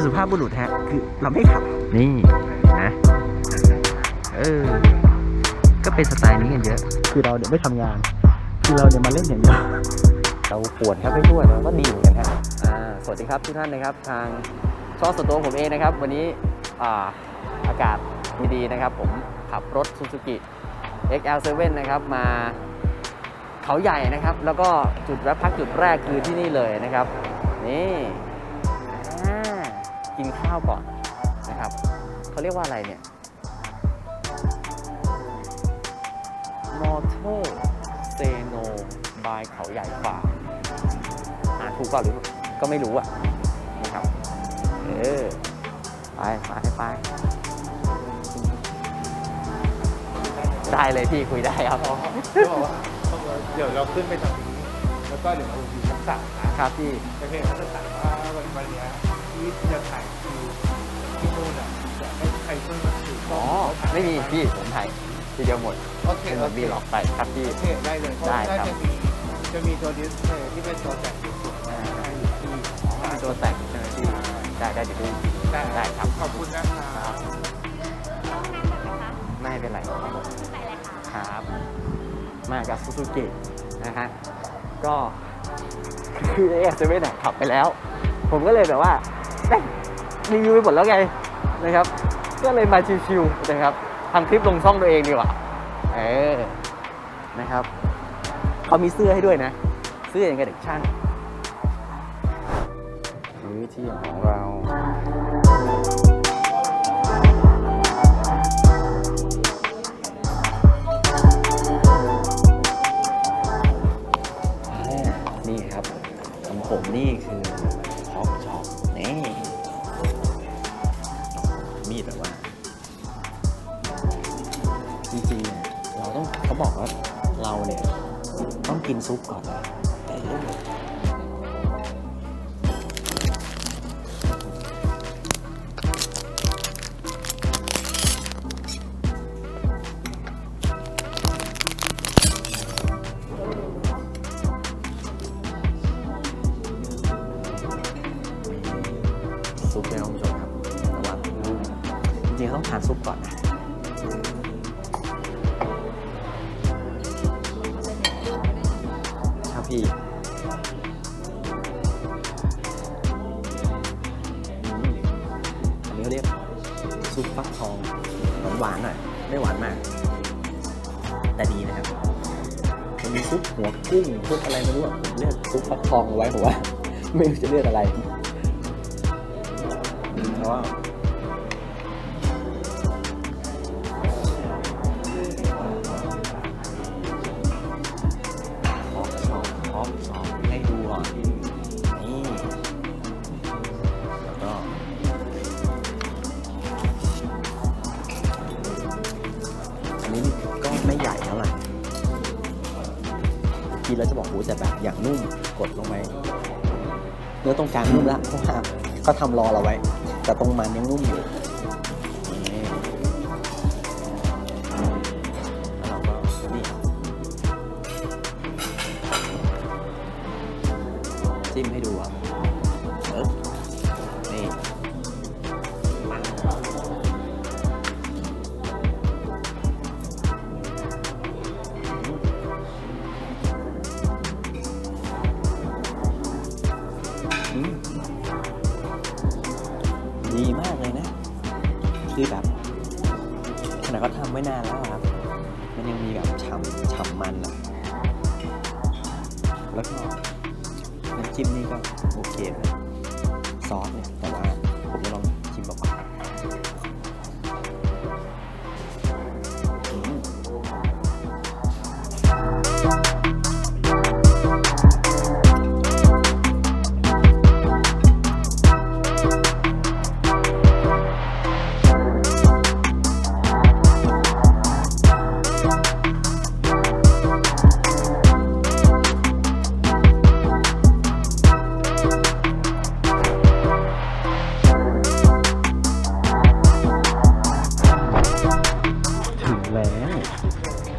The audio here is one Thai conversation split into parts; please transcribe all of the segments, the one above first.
เป็นสุภาพบุรุษฮะ คือเราไม่ขับ นี่นะ เออ ก็เป็นสไตล์นี้กันเยอะ คือเราเนี่ยไม่ทำงาน คือเราเนี่ยมาเล่นอย่างเดียวเราปวดครับไม่ทั่วเราก็ดีเหมือนกันครับอ่าสวัสดีครับทุกท่านนะครับ ทางช่องส่วนตัวผมเองนะครับ วันนี้อ่าอากาศดีๆนะครับ ผมขับรถ Suzuki XL7 นะครับมาเขาใหญ่นะครับ แล้วก็จุดแวะพักจุดแรกคือที่นี่เลยนะครับ นี่อ่า กินข้าวก่อนนะครับเขาเรียกว่าอะไรเนี่ยมอเตอร์เซโนบายเขาใหญ่ฟาร์มอ่านถูกเปล่าหรือก็ไม่รู้อะนะครับเออไปไปไปได้เลยพี่คุยได้ครับเขาบอกว่าเดี๋ยวเราขึ้นไปทางนี้แล้วก็เดี๋ยวเราอยู่ชั้นสามนะครับพี่แต่เพียงเขาจะ ไม่มีพี่ผมถ่ายทีเดียวหมดโอเคเป็นโอแบบเคบีล็อกไปครับพี่ โอเคได้เลยเพราะได้ว่าครับ จะมีจะมีตัวดิสเพลย์ที่เป็นตัวแต่งสวยๆให้อยู่ที่มีตัวแต่งใช่ไหมพี่ได้ได้เดี๋ยวดูได้ได้ครับขอบคุณนะครับไม่เป็นไรครับมากับซูซูกินะฮะก็คือเอสเซเว่นขับไปแล้ว ผมก็เลยแบบว่าเอ๊ะรีวิวไปหมดแล้วไงนะครับ ก็เลยมาชิวๆนะครับทำคลิปลงช่องตัวเองดีกว่าเออนะครับเขามีเสื้อให้ด้วยนะ เสื้ออย่างกับเด็กช่างมื้อเที่ของเราอ่านี่ครับของผมนี่คือฮอกช็อปนี่ มีดแบบว่า จริงๆเนี่ยเราต้องเขาบอกว่าเราเนี่ย ต้องกินซุปก่อนนะแต่เรื่อง พี่อันนี้เขาเรียกซุปฟักทองหวานหวานๆหน่อยไม่หวานมาก แต่ดีนะครับมันมีซุปหัวกุ้งซุปอะไรไม่รู้ผมเลือกซุปฟักทองเอาไว้ผมว่า ไม่รู้จะเลือกอะไรเพราะว่า แล้วจะบอกโหแต่แบบอย่างนุ่มกดลงไปเนื้อตรงกลางนุ่มละเพราะว่าเขาทำรอเราไว้ แต่ตรงมันยังนุ่มอยู่ ว้นานแล้วครับ มันยังมีแบบฉ่ำฉ่ำมันอะแล้วก็น้ำจิ้มนี่ก็โอเคนะซอสเนี่ยแต่ว่า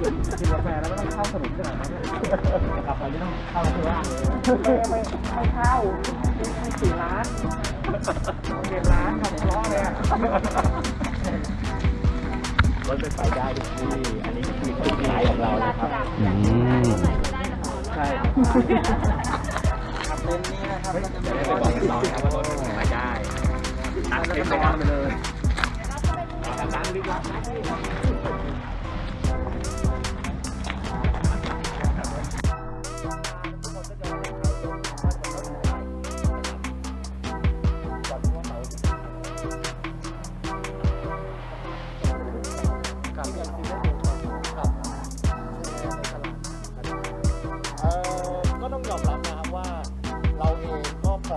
กินกาแฟแล้วไม่ต้องเข้าสนุกขนาดนั้นกลับไปไม่ต้องเข้าที่ว่างเลยไม่ไม่เข้าไม่สี่ล้านเจ็ดล้านทำล้อเลยอะรถไฟฟ้าได้ดิพี่อันนี้คือจุดขายของเรานะครับอืมใช่ครับเลนนี้นะครับก็จะเป็นไม่บอกต่อครับว่ารถไฟฟ้าได้ตัดเต็มไปเลยร้านลึกลับนะพี่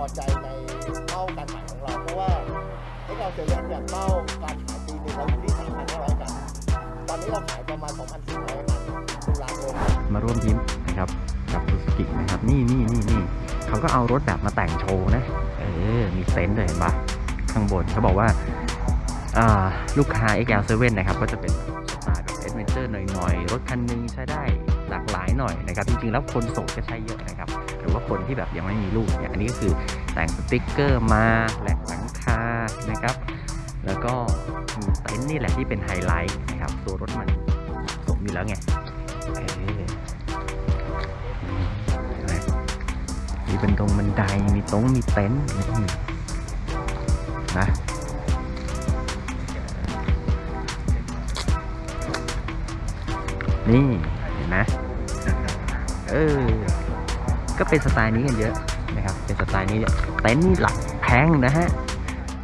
อใจในเป้าการขายของเรา เพราะว่าไอ้เราเจอกันอย่างเป้าการขายปีนึงเราอยู่ที่3,500กัน ตอนนี้เราขายประมาณ2,400กันตุลาคมมาร่วมทีมนะครับกับซูซูกินะครับนี่นี่นี่นี่เขาก็เอารถแบบมาแต่งโชว์นะ เออ มีเต็นท์ด้วยเห็นปะข้างบนเขาบอกว่าลูกค้า XL7 นะครับ ก็จะเป็นสไตล์แบบเอดเวนเจอร์หน่อยๆ รถคันนึงใช้ได้ หลากหลายหน่อยนะครับจริงๆแล้วคนโสดก็ใช้เยอะนะครับหรือว่าคนที่แบบยังไม่มีลูกเนี่ยอันนี้ก็คือแต่งสติ๊กเกอร์มาแหลกหลังคานะครับ แล้วก็มีเต็นท์นี่แหละที่เป็นไฮไลท์นะครับตัวรถมันสมอยู่แล้วไงเออมีเป็นตรงบันไดมีต๊ะมีเต็นท์นี่นะนี่ ห็นไหมเออ ก็เป็นสไตล์นี้กันเยอะนะครับ เป็นสไตล์นี้เนี่ยเต็นท์นี่หลักแพงนะฮะ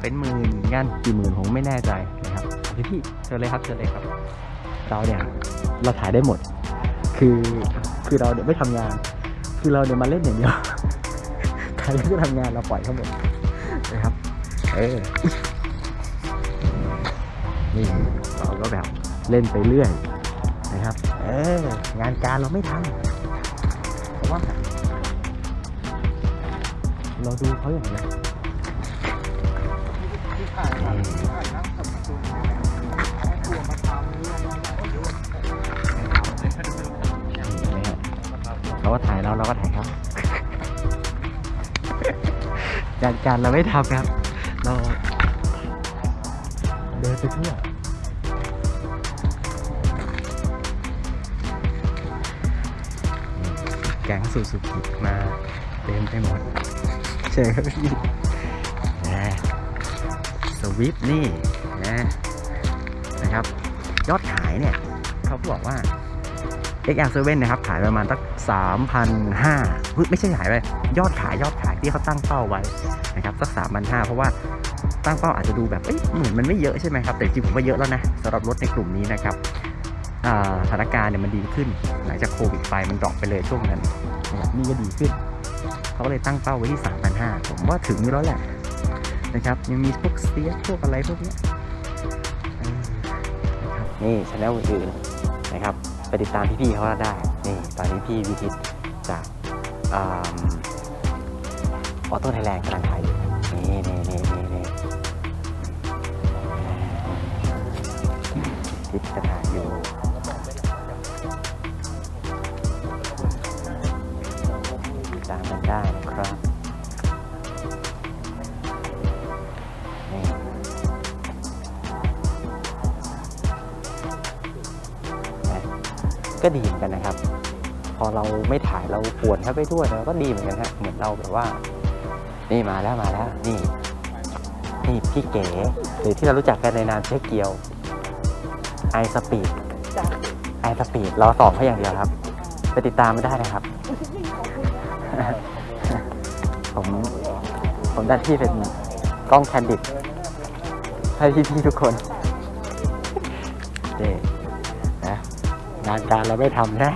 เป็นหมื่นงานกี่หมื่นผมไม่แน่ใจนะครับพี่พี่เชิญเลยครับเชิญเลยครับ เราเนี่ยเราถ่ายได้หมด คือคือเราเนี่ยไม่ทำงาน คือเราเนี่ยมาเล่นอย่างเดียวใครที่ทำงานเราปล่อยเขาหมดนะครับ เออนี่เราก็แบบเล่นไปเรื่อย นะครับ เอองานการเราไม่ทำเพราะว่า เราดูเขาอย่างเดียวที่ถ่ายแบบที่ถ่ายนั่งกับตูนให้ตัวมาทำเรื่องนะฮะเขาก็ถ่ายเราเราก็ถ่ายเขางานการเราไม่ทำครับ เราเดินไปทั่ว ก๊งซูซูกิมาเต็มไปหมดใช่ครับพี่นะสวิฟนี่นะนะครับ ยอดขายเนี่ยเขาบอกว่า XR7 นะครับขายประมาณสัก3,500เฮ้ยไม่ใช่ขายไปยอดขายยอดขายที่เขาตั้งเป้าไว้นะครับสัก3,500เพราะว่าตั้งเป้าอาจจะดูแบบเอ้ยเหมือนมันไม่เยอะใช่ไหมครับแต่จริงผมว่าเยอะแล้วนะสำหรับรถในกลุ่มนี้นะครับ สถานการณ์เนี่ยมันดีขึ้น หลังจากโควิดไปมันดรอปไปเลยช่วงนั้นนี่ก็ดีขึ้น เขาก็เลยตั้งเป้าไว้ที่ 3,500 ผมว่าถึงอยู่แล้วแหละนะครับยังมีพวกเซียพวกอะไรพวกนี้นี่ชแนลอื่นๆนะครับไปติดตามพี่ๆเขาได้ นี่ตอนนี้พี่วิทิตจากออโต้ไทยแลนด์กำลังถ่ายอยู่นี่นี่นี่นี่นี่ทิตจะถ่ายอยู่ ได้นะครับนี่นะก็ดีเหมือนกันนะครับ พอเราไม่ถ่ายเราปวดเข้าไปทั่วเราก็ดีเหมือนกันฮะเหมือนเราแบบว่า นี่มาแล้วมาแล้ว นี่นี่พี่เก๋หรือที่เรารู้จักกันในนามเช็คเกียวไอสปีดไอสปีดรอสอบเขาอย่างเดียวครับ ไปติดตามไม่ได้นะครับ ผมผมได้ที่เป็นกล้องแคนดิดให้พี่ๆทุกคนเจ๊นะงานการเราไม่ทำนะ